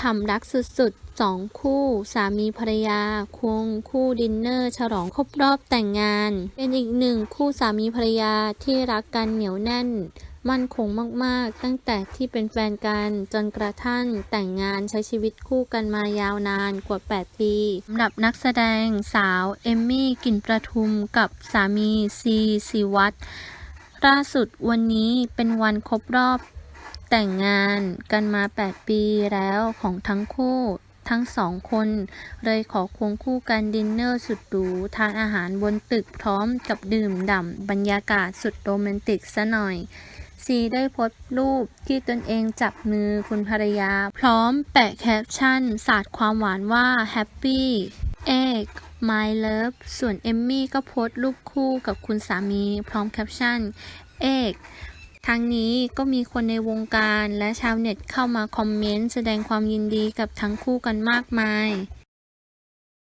ฉ่ำรักสุดๆสองคู่ สามีภรรยา ควงคู่ดินเนอร์ ฉลองครบรอบแต่งงาน เป็นอีกหนึ่งคู่สามีภรรยาที่รักกันเหนียวแน่น มั่นคงมากๆ ตั้งแต่ที่เป็นแฟนกันจนกระทั่งแต่งงานใช้ชีวิตคู่กันมายาวนานกว่า 8 ปีสำหรับนักแสดงสาวเอมมี่กลิ่นประทุมกับสามีซีซีวัตรล่าสุดวันนี้เป็นวันครบรอบ แต่งงานกันมา 8 ปีแล้วของทั้งคู่ ทั้งสองคน เลยขอควงคู่กันดินเนอร์สุดหรูทานอาหารบนตึกพร้อมกับดื่มด่ำบรรยากาศสุดโรแมนติกซะหน่อยซีได้โพสต์รูปที่ตนเองจับมือคุณภรรยา พร้อมแปะแคปชั่น สาดความหวานว่า Happy เอก My Love ส่วนเอมมี่ก็โพสต์รูปคู่กับคุณสามี พร้อมแคปชั่น เอก ทั้งนี้ก็มีคนในวงการและชาวเน็ตเข้ามาคอมเมนต์แสดงความยินดีกับทั้งคู่กันมากมาย